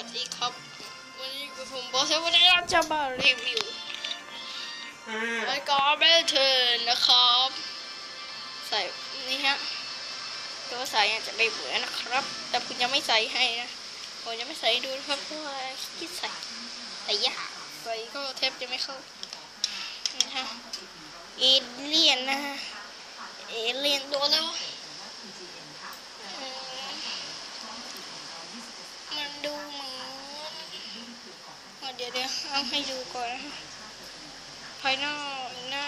วัสดีครับ วันนี้อยู่กับผมบอสวันนี้เราจะมารีวิวรายการเบเทิร์นนะครับ ใส่นี่ฮะตัวใส่อาจจะไม่เหมือนนะครับ แต่ผมยังไม่ใส่ให้นะผมยังไม่ใส่ให้ดูนะครับเพราะว่าคิดใส่แต่ยากใส่ก็แทบจะไม่เข้านี่ฮะเอเลียนนะฮะเอเลียนตัวแล้วะอืม มันดูเหมือนอะ เดี๋ยวเดี๋ยวเอาให้ดูก่อนนะคะภายนอกหน้า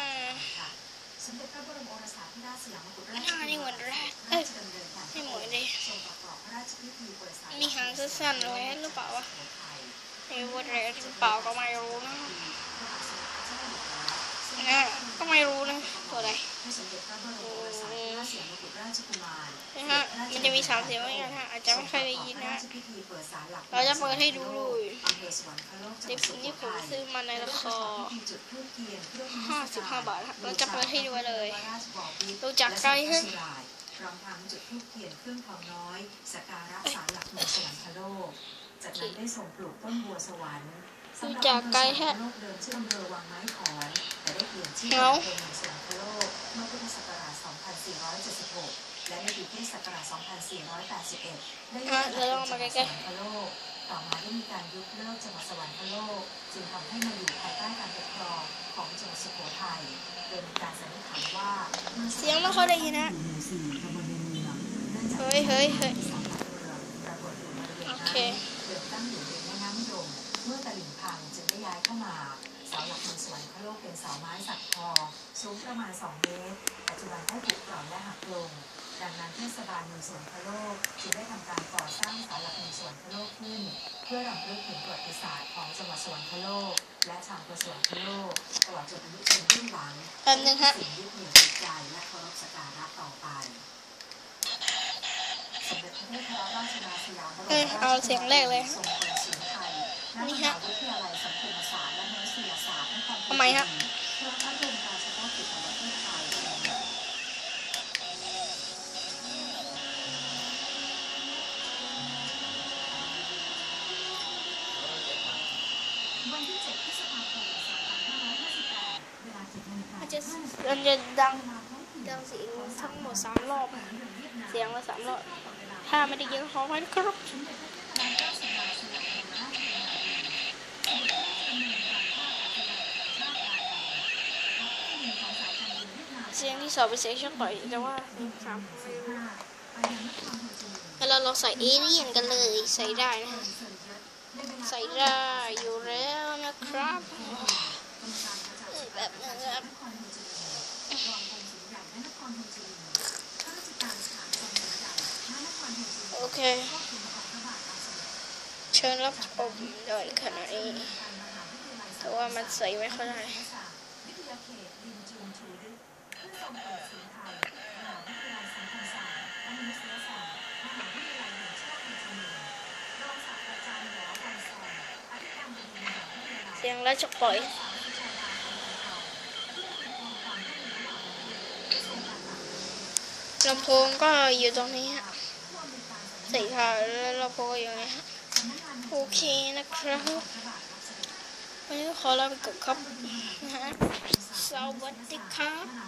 สมเด็จพระบรมโอรสาธิราชสยามกุฎหราชน้านี่เหมือนแรดเอ้ยดำเนินการไม่เหมือนเลยทรงประกอบพระราชพิธีเปิดสารมีหางสั้นๆไว้หรือเปล่าวะไม่รู้ว่าแรดหรือเปล่าก็ไม่รู้นะนะก็ไม่รู้นะตัวอะไรให้สมเด็จพระบรมโอ นะฮะ มันจะมีสามเสียงเหมือนกันฮะ อาจจะไม่ค่อยได้ยินนะพระราฮะชพิธีเปิดศาลหลักเราจะเปิดให้ดูเลยอำเภอสวรรคโลกจังหที่วัดผสุมโขที่ผมทัยซื้อมาในราคาพิธีจุดธูปเทียนเพื่อห้าสิบห้าบาทครับเราจะเปิดให้ดูเลยพระราชบพิตรดูจากไกลให้และสมเด็จพระสุรายพร้อมทั้งจุดธูปเทียนเครื่องทองน้อยสักการะศาลหลักเมืองสวรรคโลกจากนั้นได้ส่งปลูกต้นบัวสวรรค์สำหรับจากไกลแฮะอำเภอสวรรคโลกเดิมชื่ออำเภอวังไม้ขอนแต่ได้เปลี่ยนชื่อเหงาเป็นเมืองสวรรคโลกเมื่อพุทธศักราช 2476 และในปีพุทธศักราช2481 ได้ยกอะระเดี๋ยวลดัองบมาเป็นใกจังหล้วัดสวรรคโลก ต่อมาได้มีการยุบเลิกจังหวัดสวรรคโลก จึงทำให้มาอยู่ภายใต้การปกครองของจังหวัดสุโขทัยโดยมีการสันนิษฐานว่ามื่อเสียงไม่ค่อยได้ยินนะอยู่หมู่สี่ตำบลในเมืองเนื่องจากเฮ้ยเฮ้ยเฮ้ยสองหลักเมืองปรากฏอยู่บริเวณโอนั้นเคเดิมตั้งอยู่ริมแม่น้ำยมเมื่อตลิ่งพังจึงได้ย้ายเข้ามา วรรคโลกเป็นเสาไม้สักทองสูงประมาณ 2 เมตร ปัจจุบันได้ผุกร่อนและหักลง ดังนั้นเทศบาลเมืองสวรรคโลกจึงได้ทำการก่อสร้างเสาหลักเมืองสวรรคโลกขึ้น เพื่อรำลึกถึงประวัติศาสตร์ของจังหวัดสวรรคโลก และชาวอำเภอสวรรคโลกตลอดจนอายุชนรุ่นหลังแป๊บนึงฮะสิ่งยึดเหนี่ยวจิตใจและเคารพสักการะต่อไปสมเด็จพระเทพรัตนราชสุดาสยามบรมเอ้ยราชเอาเสียงแรกเลยทรงเป็นศิลป์ไทยณนี่มฮะหาวิทยาลัยสังคมศ ไมฮะเพื่อพระบรมราชาธิของประเทศไทยวันที่7พฤษภาคม2558เวลา10นาฬิกามันจะ15นาทีมันจะดังดังเสียงทั้งหมดสามรอบ เสียงละสามรอบ ถ้าไม่ได้เยอะขอไว้นะครับ เสียง ที่สองเป็นเสียงช่องต่อยแต่ว่าสามแล้วเราลองใส่เอเลี่ยนกันเลยใส่ได้นะฮะใส่ได้อยู่แล้วนะครับแบบนั้นครับโอเค เชิญรับชมโดยขณะนี้แต่ว่ามันใส่ไม่ค่อยได้ วิทยาเขตดินจูนชูฤทธิ์เพื่อส่งเปิศูนย์ไทยมหาวิทยาลัยสังคมศาสตร์และมนุษยศาสตร์มหาวิทยาลัยแห่งชาติปัตตานีรองศาสตราจารย์หมอวันซอนอธิการบดีมหาวิทยาลัย เสียงแล้วจะปล่อย ลำโพงก็อยู่ตรงนี้ฮะใส่ขาแล้วลำโพงก็อยู่ตรงนี้ฮะโอเคนะครับวันนี้ขอลาไปก่อนครับนะฮะสวัสดีครับ